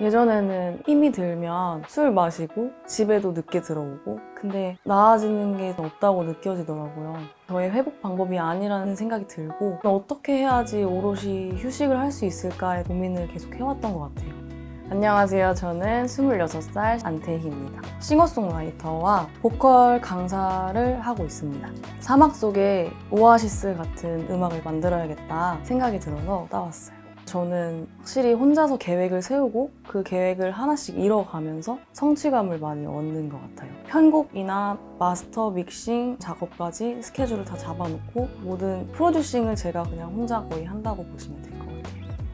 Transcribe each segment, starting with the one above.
예전에는 힘이 들면 술 마시고 집에도 늦게 들어오고 근데 나아지는 게 없다고 느껴지더라고요. 저의 회복 방법이 아니라는 생각이 들고 어떻게 해야지 오롯이 휴식을 할 수 있을까에 고민을 계속 해왔던 것 같아요. 안녕하세요. 저는 26살 안태희입니다. 싱어송라이터와 보컬 강사를 하고 있습니다. 사막 속에 오아시스 같은 음악을 만들어야겠다 생각이 들어서 따왔어요. 저는 확실히 혼자서 계획을 세우고 그 계획을 하나씩 이뤄가면서 성취감을 많이 얻는 것 같아요. 편곡이나 마스터 믹싱 작업까지 스케줄을 다 잡아놓고 모든 프로듀싱을 제가 그냥 혼자 거의 한다고 보시면 같아요.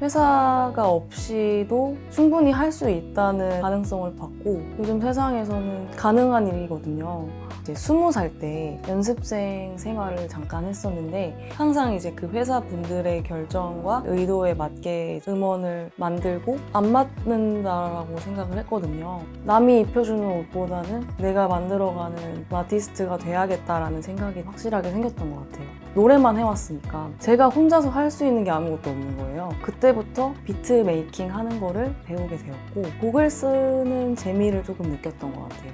회사가 없이도 충분히 할 수 있다는 가능성을 받고 요즘 세상에서는 가능한 일이거든요. 이제 스무 살때 연습생 생활을 잠깐 했었는데 항상 이제 그 회사 분들의 결정과 의도에 맞게 음원을 만들고 안 맞는다라고 생각을 했거든요. 남이 입혀주는 옷보다는 내가 만들어가는 아티스트가 돼야겠다라는 생각이 확실하게 생겼던 것 같아요. 노래만 해왔으니까 제가 혼자서 할 수 있는 게 아무것도 없는 거예요. 그때부터 비트 메이킹 하는 거를 배우게 되었고 곡을 쓰는 재미를 조금 느꼈던 것 같아요.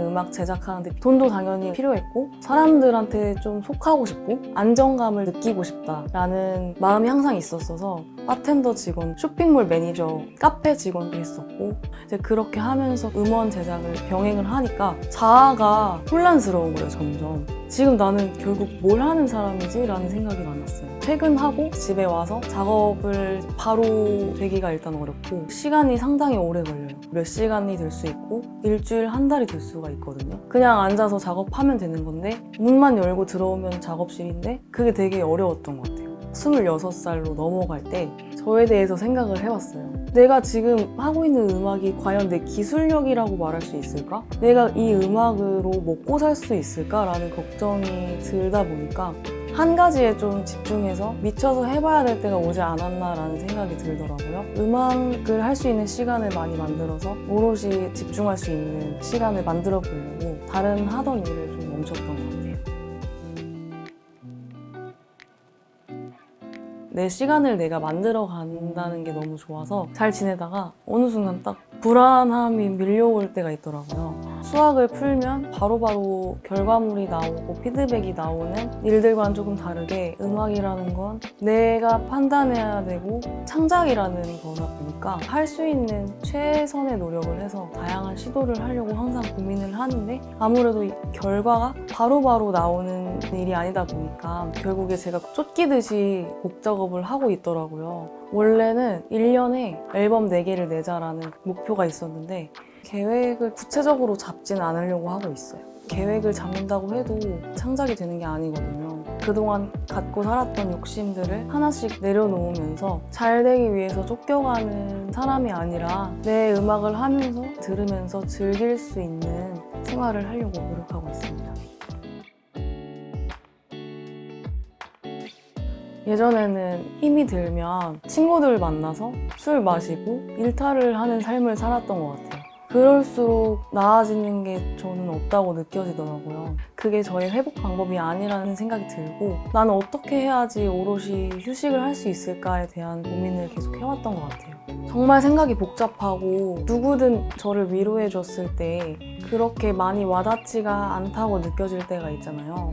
음악 제작하는데 돈도 당연히 필요했고 사람들한테 좀 속하고 싶고 안정감을 느끼고 싶다라는 마음이 항상 있었어서 바텐더 직원, 쇼핑몰 매니저, 카페 직원도 했었고 이제 그렇게 하면서 음원 제작을 병행을 하니까 자아가 혼란스러운 거예요 점점. 지금 나는 결국 뭘 하는 사람이지? 라는 생각이 많았어요. 퇴근하고 집에 와서 작업을 바로 되기가 일단 어렵고 시간이 상당히 오래 걸려요. 몇 시간이 될 수 있고 일주일 한 달이 될 수가 있거든요. 그냥 앉아서 작업하면 되는 건데 문만 열고 들어오면 작업실인데 그게 되게 어려웠던 것 같아요 26살로 넘어갈 때 저에 대해서 생각을 해봤어요. 내가 지금 하고 있는 음악이 과연 내 기술력이라고 말할 수 있을까? 내가 이 음악으로 먹고 살 수 있을까라는 걱정이 들다 보니까 한 가지에 좀 집중해서 미쳐서 해봐야 될 때가 오지 않았나라는 생각이 들더라고요. 음악을 할 수 있는 시간을 많이 만들어서 오롯이 집중할 수 있는 시간을 만들어 보려고 다른 하던 일을 좀 멈췄던 것 같아요. 내 시간을 내가 만들어 간다는 게 너무 좋아서 잘 지내다가 어느 순간 딱 불안함이 밀려올 때가 있더라고요. 수학을 풀면 바로 바로 결과물이 나오고 피드백이 나오는 일들과는 조금 다르게 음악이라는 건 내가 판단해야 되고 창작이라는 거다 보니까 할 수 있는 최선의 노력을 해서 다양한 시도를 하려고 항상 고민을 하는데 아무래도 이 결과가 바로 바로 나오는 일이 아니다 보니까 결국에 제가 쫓기듯이 곡 작업을 하고 있더라고요. 원래는 1년에 앨범 4개를 내자라는 목표가 있었는데 계획을 구체적으로 잡진 않으려고 하고 있어요. 계획을 잡는다고 해도 창작이 되는 게 아니거든요. 그동안 갖고 살았던 욕심들을 하나씩 내려놓으면서 잘 되기 위해서 쫓겨가는 사람이 아니라 내 음악을 하면서 들으면서 즐길 수 있는 생활을 하려고 노력하고 있습니다. 예전에는 힘이 들면 친구들 만나서 술 마시고 일탈을 하는 삶을 살았던 것 같아요. 그럴수록 나아지는 게 저는 없다고 느껴지더라고요. 그게 저의 회복 방법이 아니라는 생각이 들고 나는 어떻게 해야지 오롯이 휴식을 할 수 있을까에 대한 고민을 계속 해왔던 것 같아요. 정말 생각이 복잡하고 누구든 저를 위로해 줬을 때 그렇게 많이 와닿지가 않다고 느껴질 때가 있잖아요.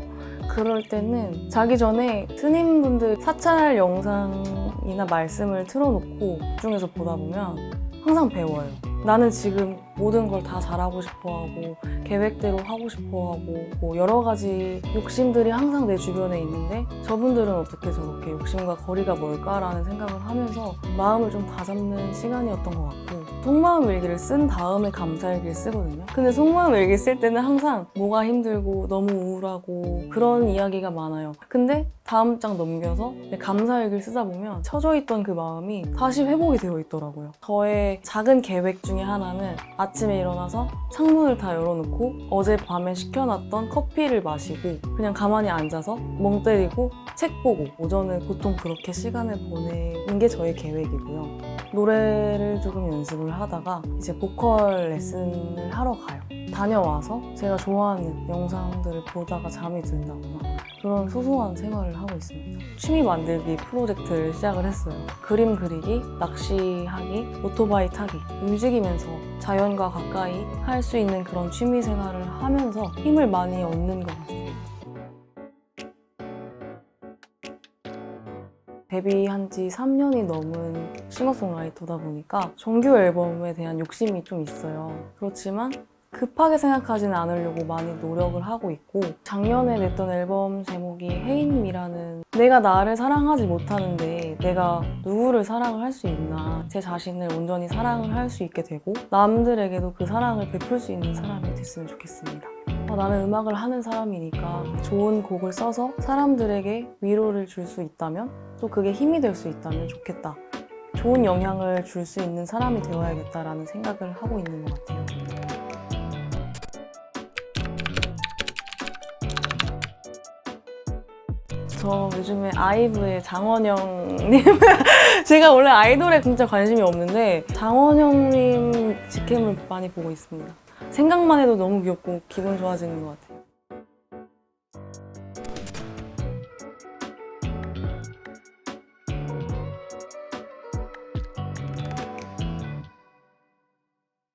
그럴 때는 자기 전에 스님분들 사찰 영상이나 말씀을 틀어놓고 중에서 보다 보면 항상 배워요. 나는 지금 모든 걸 다 잘하고 싶어 하고 계획대로 하고 싶어 하고 뭐 여러 가지 욕심들이 항상 내 주변에 있는데 저분들은 어떻게 저렇게 욕심과 거리가 멀까라는 생각을 하면서 마음을 좀 다잡는 시간이었던 것 같고 속마음 일기를 쓴 다음에 감사 일기를 쓰거든요. 근데 속마음 일기 쓸 때는 항상 뭐가 힘들고 너무 우울하고 그런 이야기가 많아요. 근데 다음 장 넘겨서 감사 일기를 쓰다 보면 처져 있던 그 마음이 다시 회복이 되어 있더라고요. 저의 작은 계획 중에 하나는 아 침에 일어나서 창문을 다 열어놓고 어젯밤에 시켜놨던 커피를 마시고 그냥 가만히 앉아서 멍 때리고 책 보고 오전을 보통 그렇게 시간을 보내는 게 저의 계획이고요. 노래를 조금 연습을 하다가 이제 보컬 레슨을 하러 가요. 다녀와서 제가 좋아하는 영상들을 보다가 잠이 든다거나 그런 소소한 생활을 하고 있습니다. 취미 만들기 프로젝트를 시작을 했어요. 그림 그리기, 낚시하기, 오토바이 타기, 움직이면서 자연과 가까이 할 수 있는 그런 취미 생활을 하면서 힘을 많이 얻는 것 같아요. 데뷔한 지 3년이 넘은 싱어송라이터다 보니까 정규 앨범에 대한 욕심이 좀 있어요. 그렇지만 급하게 생각하지는 않으려고 많이 노력을 하고 있고 작년에 냈던 앨범 제목이 헤인미라는 내가 나를 사랑하지 못하는데 내가 누구를 사랑을 할 수 있나 제 자신을 온전히 사랑을 할 수 있게 되고 남들에게도 그 사랑을 베풀 수 있는 사람이 됐으면 좋겠습니다. 아, 나는 음악을 하는 사람이니까 좋은 곡을 써서 사람들에게 위로를 줄 수 있다면 또 그게 힘이 될 수 있다면 좋겠다. 좋은 영향을 줄 수 있는 사람이 되어야겠다라는 생각을 하고 있는 것 같아요. 저 요즘에 아이브의 장원영님 제가 원래 아이돌에 진짜 관심이 없는데 장원영님 직캠을 많이 보고 있습니다. 생각만 해도 너무 귀엽고 기분 좋아지는 것 같아요.